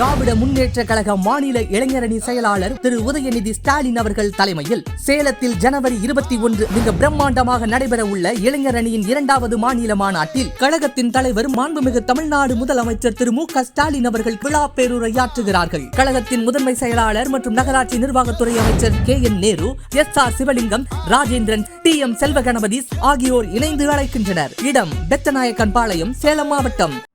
திராவிட முன்னேற்ற கழக மாநில இளைஞரணி செயலாளர் திரு உதயநிதி ஸ்டாலின் அவர்கள் தலைமையில் சேலத்தில் ஜனவரி இருபத்தி ஒன்று மிக பிரம்மாண்டமாக நடைபெற உள்ள இளைஞரணியின் இரண்டாவது மாநில மாநாட்டில் கழகத்தின் தலைவர் மாண்புமிகு தமிழ்நாடு முதலமைச்சர் திரு மு ஸ்டாலின் அவர்கள் விழா பேருரையாற்றுகிறார்கள். கழகத்தின் முதன்மை செயலாளர் மற்றும் நகராட்சி நிர்வாகத்துறை அமைச்சர் K N Nehru S R Sivalingam Rajendran T M Selva Ganapathy ஆகியோர் இணைந்து அழைக்கின்றனர். இடம் பெத்தநாயக்கன் பாளையம் சேலம் மாவட்டம்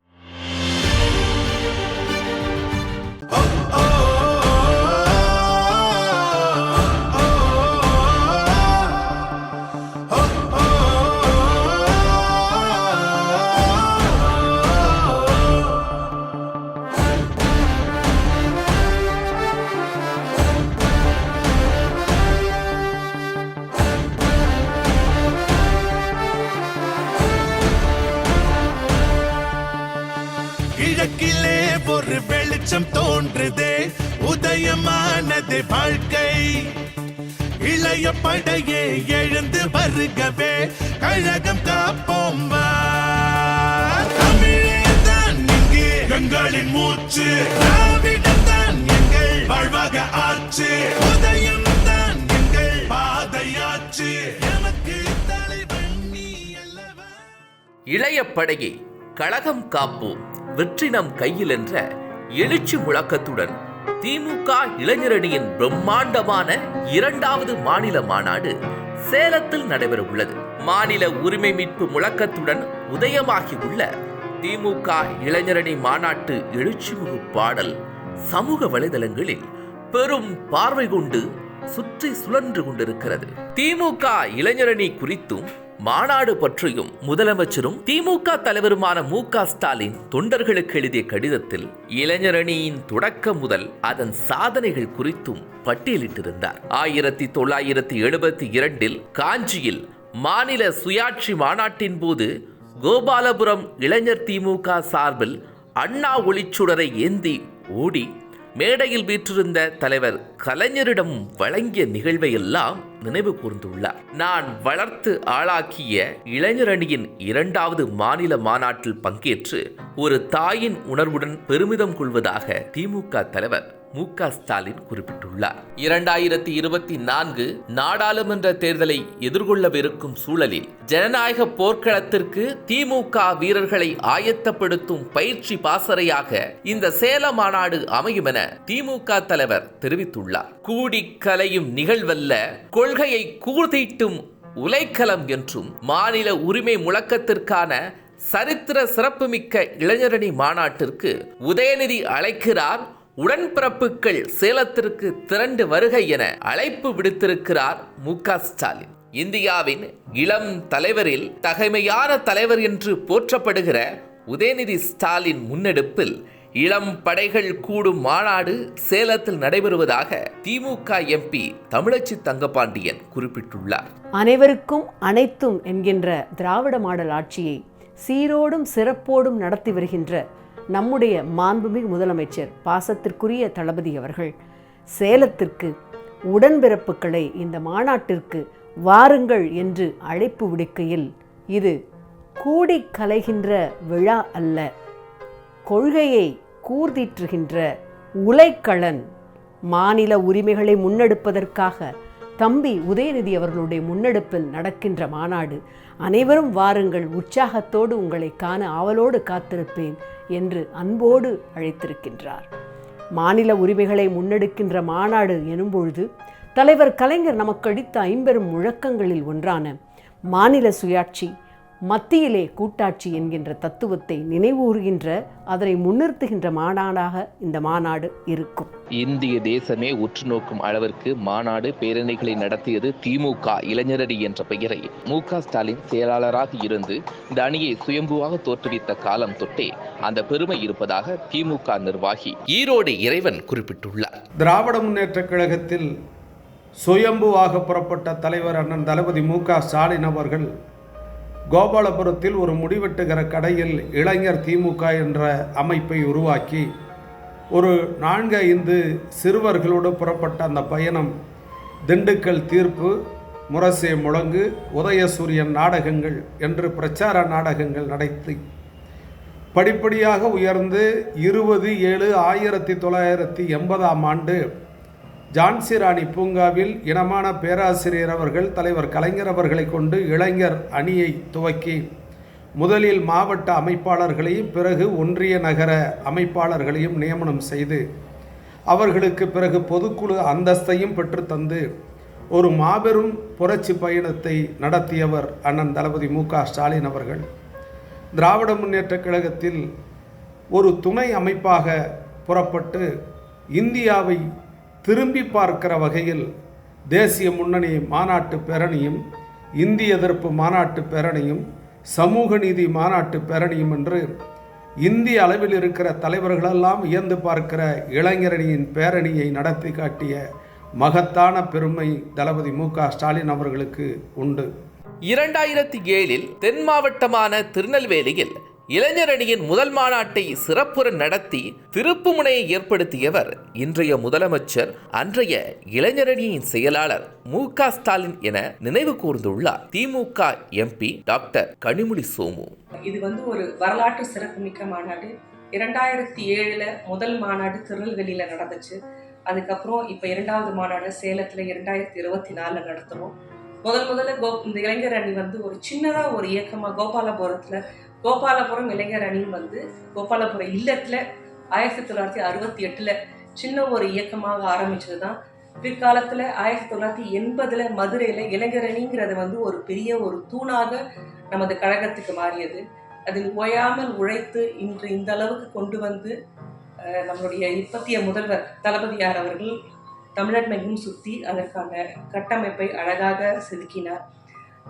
ஒரு வெளிச்சம் தோன்றுதே உதயமானது வாழ்க்கை. இளைய படையே எழுந்து வருகவே கழகம் காப்போம் வா. தமிழேதான் இங்கே எங்களின் மூச்சு. திராவிடம்தான் எங்கள் வாழ்வாக ஆச்சு. உதயம் தான் எங்கள் பாதையாச்சு. எமக்கு தலைவன் நீ அல்லவா? இளைய படையை கழகம் காப்போம் வெற்றி நம் கையில் என்ற எழுச்சி முழக்கத்துடன் திமுக இளைஞரணியின் பிரம்மாண்டமான இரண்டாவது மாநில மாநாடு சேலத்தில் நடைபெற உள்ளது மாநில உரிமை மீட்பு முழக்கத்துடன் உதயமாகியுள்ள திமுக இளைஞரணி மாநாட்டு எழுச்சிமுகு பாடல் சமூக வலைதளங்களில் பெரும் பார்வை கொண்டு சுற்றி சுழன்று கொண்டிருக்கிறது. திமுக இளைஞரணி குறித்தும் மாநாடு பற்றியும் முதலமைச்சரும் திமுக தலைவருமான மு க ஸ்டாலின் தொண்டர்களுக்கு எழுதிய கடிதத்தில் இளைஞரணியின் தொடக்கம் முதல் அதன் சாதனைகள் குறித்தும் பட்டியலிட்டிருந்தார். ஆயிரத்தி தொள்ளாயிரத்தி எழுபத்தி இரண்டில் காஞ்சியில் மாநில சுயாட்சி மாநாட்டின் போது கோபாலபுரம் இளைஞர் திமுக சார்பில் அண்ணா ஒளிச்சுடரை ஏந்தி ஓடி மேடையில் வீற்றிருந்த தலைவர் கலைஞரிடம் வழங்கிய நிகழ்வை எல்லாம் நினைவு கூர்ந்துள்ளார். நான் வளர்த்து ஆளாக்கிய இளைஞரணியின் இரண்டாவது மாநில மாநாட்டில் பங்கேற்று ஒரு தாயின் உணர்வுடன் பெருமிதம் கொள்வதாக திமுக தலைவர் மு க ஸ்டாலின் குறிப்பிட்டுள்ளார். இரண்டாயிரத்தி இருபத்தி நான்கு நாடாளுமன்ற தேர்தலை எதிர்கொள்ளவிருக்கும் சூழலில் ஜனநாயக போர்க்களத்திற்கு திமுக வீரர்களை ஆயத்தப்படுத்தும் பயிற்சி பாசறையாக இந்த சேல மாநாடு அமையும் என திமுக தலைவர் தெரிவித்துள்ளார். கூடி கலையும் நிகழ்வல்ல கொள்கையை கூர்தீட்டும் உலைக்களம் என்றும் மாநில உரிமை முழக்கத்திற்கான சரித்திர சிறப்புமிக்க இளைஞரணி மாநாட்டிற்கு உதயநிதி அழைக்கிறார் உடன்பிறப்புகள் சேலத்திற்கு திரண்டு வருகை என அழைப்பு விடுத்திருக்கிறார் மு ஸ்டாலின். இந்தியாவின் இளம் தலைவரில் தகைமையான தலைவர் என்று போற்றப்படுகிற உதயநிதி ஸ்டாலின் முன்னெடுப்பில் இளம் படைகள் கூடும் மாநாடு சேலத்தில் நடைபெறுவதாக திமுக எம்பி தமிழச்சி தங்கபாண்டியன் குறிப்பிட்டுள்ளார். அனைவருக்கும் அனைத்தும் என்கின்ற திராவிட மாடல் ஆட்சியை சீரோடும் சிறப்போடும் நடத்தி வருகின்ற நம்முடைய மாண்புமிகு முதலமைச்சர் பாசத்திற்குரிய தளபதி அவர்கள் சேலத்திற்கு உடன்பிறப்புகளை இந்த மாநாட்டிற்கு வாருங்கள் என்று அழைப்பு விடுக்கையில் இது கூடி கலைகின்ற விழா அல்ல கொள்கையை கூர்தீற்றுகின்ற உலைக்களன் மாநில உரிமைகளை முன்னெடுப்பதற்காக தம்பி உதயநிதி அவர்களுடைய முன்னெடுப்பில் நடக்கின்ற மாநாடு. அனைவரும் வாருங்கள் உற்சாகத்தோடு உங்களை காண ஆவலோடு காத்திருப்பேன் என்று அன்போடு அழைத்திருக்கின்றார். மாநில உரிமைகளை முன்னெடுக்கின்ற மாநாடு எனும்பொழுது தலைவர் கலைஞர் நமக்கு அளித்த ஐம்பெரும் முழக்கங்களில் ஒன்றான மாநில சுயாட்சி மத்தியிலே கூட்டாட்சி என்கின்ற தத்துவத்தை நினைவூறுகின்ற அதனை முன்னிறுத்துகின்ற மாநாடாக இந்த மாநாடு இருக்கும். இந்திய தேசமே உற்று நோக்கும் அளவிற்கு மாநாடு பேரணிகளை நடத்தியது திமுக இளைஞரணி என்ற பெயரை. மு க ஸ்டாலின் செயலாளராக இருந்து இந்த அணியை சுயம்புவாக தோற்றுவித்த காலம் தொட்டே அந்த பெருமை இருப்பதாக திமுக நிர்வாகி ஈரோடு இறைவன் குறிப்பிட்டுள்ளார். திராவிட முன்னேற்றக் கழகத்தில் சுயம்புவாக புறப்பட்ட தலைவர் அண்ணன் தளபதி மு க ஸ்டாலின் அவர்கள் கோபாலபுரத்தில் ஒரு முடிவெட்டுகிற கடையில் இளைஞர் திமுக என்ற அமைப்பை உருவாக்கி ஒரு நான்கு ஐந்து சிறுவர்களோடு புறப்பட்ட அந்த பயணம் திண்டுக்கல் தீர்ப்பு முரசே முழங்கு உதயசூரியன் நாடகங்கள் என்று பிரச்சார நாடகங்கள் நடத்தி படிப்படியாக உயர்ந்து இருபது ஏழு ஆயிரத்தி தொள்ளாயிரத்தி எண்பதாம் ஆண்டு ஜான்சிராணி பூங்காவில் இனமான பேராசிரியர் அவர்கள் தலைவர் கலைஞர் அவர்களை கொண்டு இளைஞர் அணியை துவக்கி முதலில் மாவட்ட அமைப்பாளர்களையும் பிறகு ஒன்றிய நகர அமைப்பாளர்களையும் நியமனம் செய்து அவர்களுக்கு பிறகு பொதுக்குழு அந்தஸ்தையும் பெற்றுத்தந்து ஒரு மாபெரும் புரட்சி பயணத்தை நடத்தியவர் அண்ணன் தளபதி மு. ஸ்டாலின் அவர்கள். திராவிட முன்னேற்ற கழகத்தில் ஒரு துணை அமைப்பாக புறப்பட்டு இந்தியாவை திரும்பி பார்க்கிற வகையில் தேசிய முன்னணி மாநாட்டு பேரணியும் இந்திய எதிர்ப்பு மாநாட்டு பேரணியும் சமூக நீதி மாநாட்டு பேரணியும் என்று இந்திய அளவில் இருக்கிற தலைவர்களெல்லாம் இயந்து பார்க்கிற இளைஞரணியின் பேரணியை நடத்தி காட்டிய மகத்தான பெருமை தளபதி மு க ஸ்டாலின் அவர்களுக்கு உண்டு. இரண்டாயிரத்தி ஏழில் தென் மாவட்டமான திருநெல்வேலியில் இளைஞரணியின் முதல் மாநாட்டை சிறப்புற நடத்தி திருப்புமுனையை ஏற்படுத்தியவர் இன்றைய முதலமைச்சர் அன்றைய இளைஞரணியின் செயலாளர் மு க ஸ்டாலின் என நினைவு கூர்ந்துள்ளார். DMK MP doctor Kanimozhi Somu. இது வந்து ஒரு வரலாற்று சிறப்புமிக்க மாநாடு. இரண்டாயிரத்தி ஏழுல முதல் மாநாடு திருநெல்வேலியில நடந்துச்சு. அதுக்கப்புறம் இப்போ இரண்டாவது மாநாடு சேலத்துல இரண்டாயிரத்தி இருபத்தி நாலுல நடத்துறோம். முதல் முதல்ல கோ இந்த இளைஞர் அணி வந்து ஒரு சின்னதா ஒரு இயக்கமா கோபாலபுரத்துல கோபாலபுரம் இளைஞர் அணி வந்து கோபாலபுரம் இல்லத்தில் ஆயிரத்தி தொள்ளாயிரத்தி அறுபத்தி எட்டில் சின்ன ஒரு இயக்கமாக ஆரம்பித்தது தான் பிற்காலத்தில் ஆயிரத்தி தொள்ளாயிரத்தி எண்பதில் மதுரையில் இளைஞர் அணிங்கிறது வந்து ஒரு பெரிய ஒரு தூணாக நமது கழகத்துக்கு மாறியது. அதில் ஓயாமல் உழைத்து இன்று இந்த அளவுக்கு கொண்டு வந்து நம்மளுடைய இப்பத்திய முதல்வர் தளபதியார் அவர்கள் தமிழன்மையும் சுற்றி அதற்கான கட்டமைப்பை அழகாக செதுக்கினார்.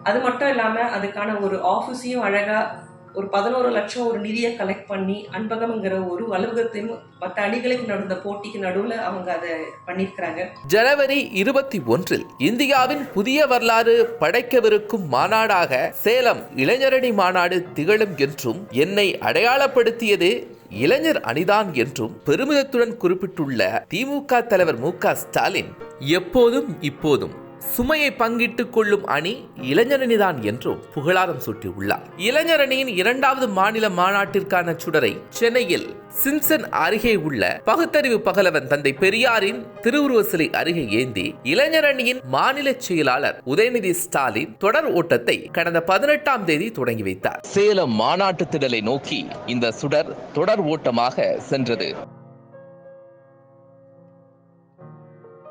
அது மட்டும் இல்லாமல் அதுக்கான ஒரு ஆஃபீஸையும் அழகாக ஒரு பதினோரு லட்சம் ஒரு நிதியை கலெக்ட் பண்ணி அன்பகம்ங்கிற ஒரு அலுவலகத்தையும் மற்ற அணிகளுக்கு நடந்த போட்டிக்கு நடுவில் அவங்க அதை பண்ணியிருக்கிறாங்க. ஜனவரி இருபத்தி ஒன்றில் இந்தியாவின் புதிய வரலாறு படைக்கவிருக்கும் மாநாடாக சேலம் இளைஞரணி மாநாடு திகழும் என்றும் என்னை அடையாளப்படுத்தியது இளைஞர் அணிதான் என்றும் பெருமிதத்துடன் குறிப்பிட்டுள்ள திமுக தலைவர் மு க ஸ்டாலின் எப்போதும் இப்போதும் சுமையை பங்கிட்டுக் கொள்ளும் அணி இளைஞரணிதான் என்றும் புகழாரம் சூட்டியுள்ளார். இளைஞரணியின் இரண்டாவது மாநில மாநாட்டிற்கான சுடரை சென்னையில் சிம்சன் அருகே உள்ள பகுத்தறிவு பகலவன் தந்தை பெரியாரின் திருவுருவ சிலை அருகே ஏந்தி இளைஞரணியின் மாநில செயலாளர் உதயநிதி ஸ்டாலின் தொடர் ஓட்டத்தை கடந்த பதினெட்டாம் தேதி தொடங்கி வைத்தார். சேலம் மாநாட்டு திடலை நோக்கி இந்த சுடர் தொடர் ஓட்டமாக சென்றது.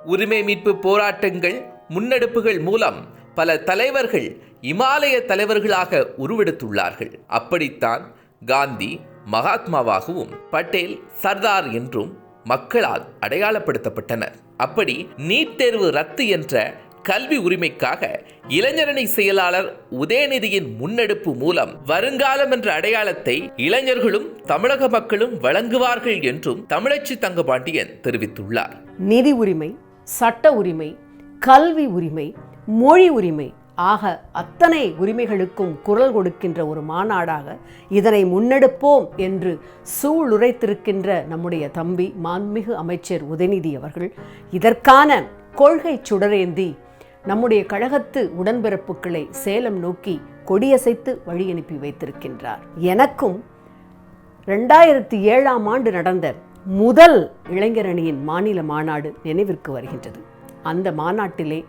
உரிமை மீட்பு போராட்டங்கள் முன்னெடுப்புகள் மூலம் பல தலைவர்கள் இமாலய தலைவர்களாக உருவெடுத்துள்ளார்கள். அப்படித்தான் காந்தி மகாத்மாவாகவும் பட்டேல் சர்தார் என்றும் மக்களால் அடையாளப்படுத்தப்பட்டனர். அப்படி நீட் தேர்வு ரத்து என்ற கல்வி உரிமைக்காக இளைஞரணி செயலாளர் உதயநிதியின் முன்னெடுப்பு மூலம் வருங்காலம் என்ற அடையாளத்தை இளைஞர்களும் தமிழக மக்களும் வழங்குவார்கள் என்றும் தமிழச்சி தங்கபாண்டியன் தெரிவித்துள்ளார். நிதி உரிமை சட்ட உரிமை கல்வி உரிமை மொழி உரிமை ஆக அத்தனை உரிமைகளுக்கும் குரல் கொடுக்கின்ற ஒரு மாநாடாக இதனை முன்னெடுப்போம் என்று சூளுரைத்திருக்கின்ற நம்முடைய தம்பி மாண்புமிகு அமைச்சர் உதயநிதி அவர்கள் இதற்கான கொள்கை சுடரேந்தி நம்முடைய கழகத்து உடன்பிறப்புகளை சேலம் நோக்கி கொடியசைத்து வழி அனுப்பி வைத்திருக்கின்றார். எனக்கும் ரெண்டாயிரத்தி ஏழாம் ஆண்டு நடந்த முதல் இளைஞரணியின் மாநில மாநாடு நினைவிற்கு வருகின்றது. அந்த மாநாட்டிலே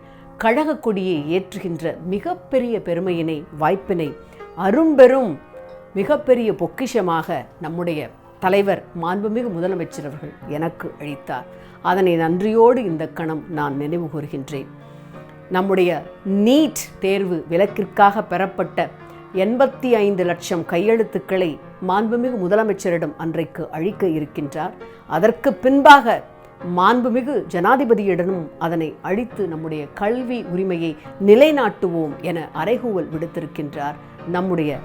கழக கொடியை ஏற்றுகின்ற மிகப்பெரிய பெருமையினை வாய்ப்பினை அரும்பெரும் மிகப்பெரிய பொக்கிஷமாக நம்முடைய தலைவர் மாண்புமிகு முதலமைச்சர் அவர்கள் எனக்கு அளித்தார். அதனை நன்றியோடு இந்த கணம் நான் நினைவு கூறுகின்றேன். நம்முடைய நீட் தேர்வு விலக்கிற்காக பெறப்பட்ட எண்பத்தி ஐந்து லட்சம் கையெழுத்துக்களை மாண்புமிகு முதலமைச்சரிடம் அன்றைக்கு அழிக்க இருக்கின்றார். அதற்கு பின்பாக மாண்புமிகு ஜனாதிபதியிடமும் அதனை அழித்து நம்முடைய கல்வி உரிமையை நிலைநாட்டுவோம் என அறைகூவல் விடுத்திருக்கின்றார் நம்முடைய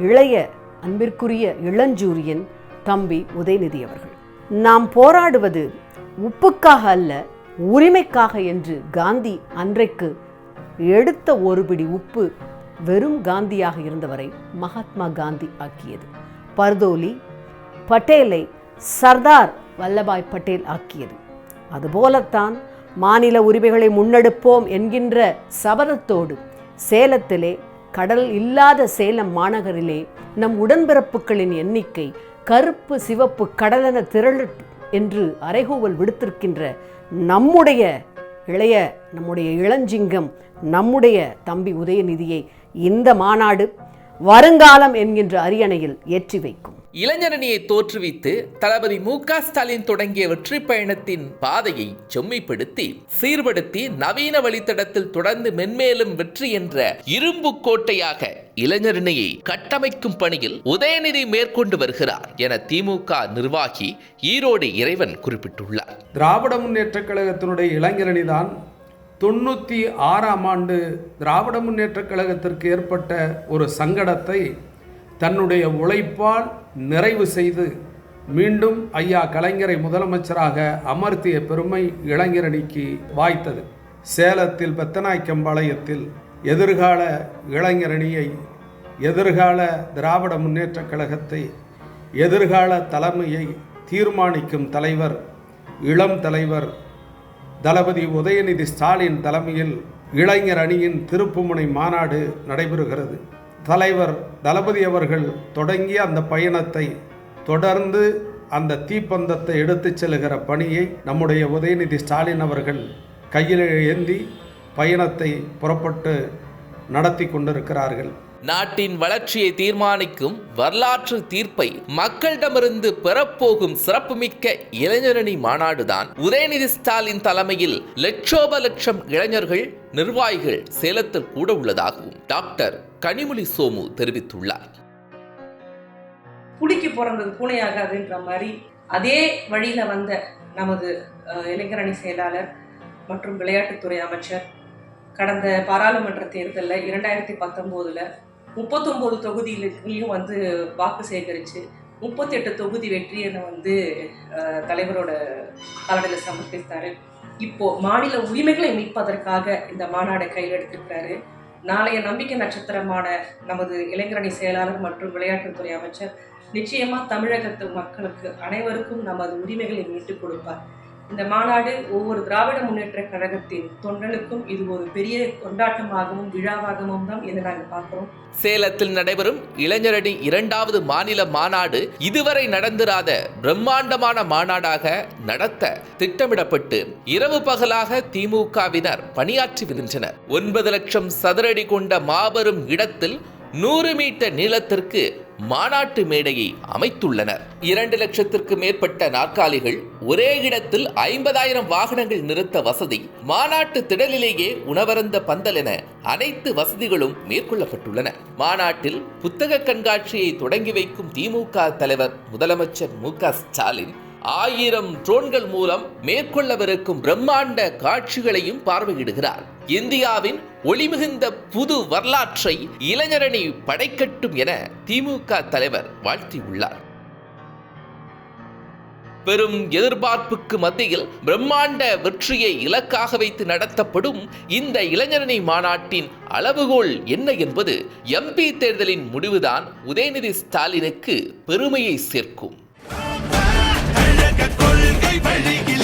இளைய அன்பிற்குரிய இளஞ்சூரியன் தம்பி உதயநிதி அவர்கள். நாம் போராடுவது உப்புக்காக அல்ல உரிமைக்காக என்று காந்தி அன்றைக்கு எடுத்த ஒரு பிடி உப்பு வெறும் காந்தியாக இருந்தவரை மகாத்மா காந்தி ஆக்கியது. பர்தோலி பட்டேலை சர்தார் வல்லபாய் பட்டேல் ஆக்கியது. அதுபோலத்தான் மாநில உரிமைகளை முன்னெடுப்போம் என்கின்ற சபதத்தோடு சேலத்திலே கடல் இல்லாத சேலம் மாநகரிலே நம் உடன்பிறப்புகளின் எண்ணிக்கை கருப்பு சிவப்பு கடலென திரளட்டும் என்று அறைகூவல் விடுத்திருக்கின்ற நம்முடைய இளைய நம்முடைய இளஞ்சிங்கம் நம்முடைய தம்பி உதயநிதியை இந்த மாநாடு வருங்காலம் என்கின்ற அரியணையில் ஏற்றி வைக்கும். இளைஞரணியை தோற்றுவித்து தளபதி மு க ஸ்டாலின் தொடங்கிய வெற்றி பயணத்தின் பாதையை செம்மைப்படுத்தி சீர்படுத்தி நவீன வழித்தடத்தில் தொடர்ந்து மென்மேலும் வெற்றி என்ற இரும்பு கோட்டையாக இளைஞரணியை கட்டமைக்கும் பணியில் உதயநிதி மேற்கொண்டு வருகிறார் என திமுக நிர்வாகி ஈரோடு இறைவன் குறிப்பிட்டுள்ளார். திராவிட முன்னேற்றக் கழகத்தினுடைய இளைஞரணி தான் தொண்ணூற்றி ஆறாம் ஆண்டு திராவிட முன்னேற்ற கழகத்திற்கு ஏற்பட்ட ஒரு சங்கடத்தை தன்னுடைய உழைப்பால் நிறைவு செய்து மீண்டும் ஐயா கலைஞரை முதலமைச்சராக அமர்த்திய பெருமை இளைஞரணிக்கு வாய்த்தது. சேலத்தில் பெத்தநாய்க்கம்பாளையத்தில் எதிர்கால இளைஞரணியை எதிர்கால திராவிட முன்னேற்றக் கழகத்தை எதிர்கால தலைமையை தீர்மானிக்கும் தலைவர் இளம் தலைவர் தளபதி உதயநிதி ஸ்டாலின் தலைமையில் இளைஞர் அணியின் திருப்புமுனை மாநாடு நடைபெறுகிறது. தலைவர் தளபதி அவர்கள் தொடங்கிய அந்த பயணத்தை தொடர்ந்து அந்த தீப்பந்தத்தை எடுத்துச் செல்லுகிற பணியை நம்முடைய உதயநிதி ஸ்டாலின் அவர்கள் கையில் ஏந்தி பயணத்தை புறப்பட்டு நடத்தி கொண்டிருக்கிறார்கள். நாட்டின் வளர்ச்சியை தீர்மானிக்கும் வரலாற்று தீர்ப்பை மக்களிடமிருந்து பெறப்போகும் சிறப்புமிக்க இளைஞரணி மாநாடுதான் உதயநிதி ஸ்டாலின் தலைமையில் லட்சோப லட்சம் இளைஞர்கள் நிர்வாகிகள் சேலத்தில் கூட உள்ளதாகவும் டாக்டர் கனிமொழி சோமு தெரிவித்துள்ளார். புலிக்கு பிறந்தது பூனையாகாதுன்ற மாதிரி அதே வழியில வந்த நமது இளைஞரணி செயலாளர் மற்றும் விளையாட்டுத்துறை அமைச்சர் கடந்த பாராளுமன்ற தேர்தலில் இரண்டாயிரத்தி பத்தொம்போதில் முப்பத்தொம்போது தொகுதியிலையும் வந்து வாக்கு சேகரித்து முப்பத்தெட்டு தொகுதி வெற்றியை வந்து தலைவரோட காலடியில் சமர்ப்பித்தார். இப்போ மாநில உரிமைகளை மீட்பதற்காக இந்த மாநாடை கையில் எடுத்திருக்கிறாரு நாளைய நம்பிக்கை நட்சத்திரமான நமது இளைஞரணி செயலாளர் மற்றும் விளையாட்டுத்துறை அமைச்சர் நிச்சயமா தமிழகத்து மக்களுக்கு அனைவருக்கும் நமது உரிமைகளை மீட்டுக் கொடுப்பார். இந்த மாநாடு ஒவ்வொரு திராவிட முன்னேற்ற கழகத்தின் தொண்டனுக்கும் இது ஒரு பெரிய கொண்டாட்டமாகவும் விழாவாகவும் தான் இதை நாங்கள் பார்க்கிறோம். சேலத்தில் நடைபெறும் இளைஞரணி இரண்டாவது மாநில மாநாடு இதுவரை நடந்திராத பிரம்மாண்டமான மாநாடாக நடத்த திட்டமிடப்பட்டு இரவு பகலாக திமுகவினர் பணியாற்றி வருகின்றனர். ஒன்பது லட்சம் சதுரடி கொண்ட மாபெரும் இடத்தில் நூறு மீட்டர் நீளத்திற்கு மாநாட்டு மேடையை அமைத்துள்ளனர். இரண்டு லட்சத்திற்கு மேற்பட்ட நாற்காலிகள் ஒரே இடத்தில் ஐம்பதாயிரம் வாகனங்கள் நிறுத்த வசதி மாநாட்டு திடலிலேயே உணவருந்த பந்தல் என அனைத்து வசதிகளும் மேற்கொள்ளப்பட்டுள்ளன. மாநாட்டில் புத்தக கண்காட்சியை தொடங்கி வைக்கும் திமுக தலைவர் முதலமைச்சர் மு க ஸ்டாலின் ஆயிரம் ட்ரோன்கள் மூலம் மேற்கொள்ளவிருக்கும் பிரம்மாண்ட காட்சிகளையும் பார்வையிடுகிறார். இந்தியாவின் ஒளிமிகுந்த புது வரலாற்றை இளைஞரணி படைக்கட்டும் என திமுக தலைவர் வாழ்த்தியுள்ளார். பெரும் எதிர்பார்ப்புக்கு மத்தியில் பிரம்மாண்ட வெற்றியை இலக்காக வைத்து நடத்தப்படும் இந்த இளைஞரணி மாநாட்டின் அளவுகோல் என்ன என்பது எம்பி தேர்தலின் முடிவுதான் உதயநிதி ஸ்டாலினுக்கு பெருமையை சேர்க்கும். கழக கொள்கை வழியில்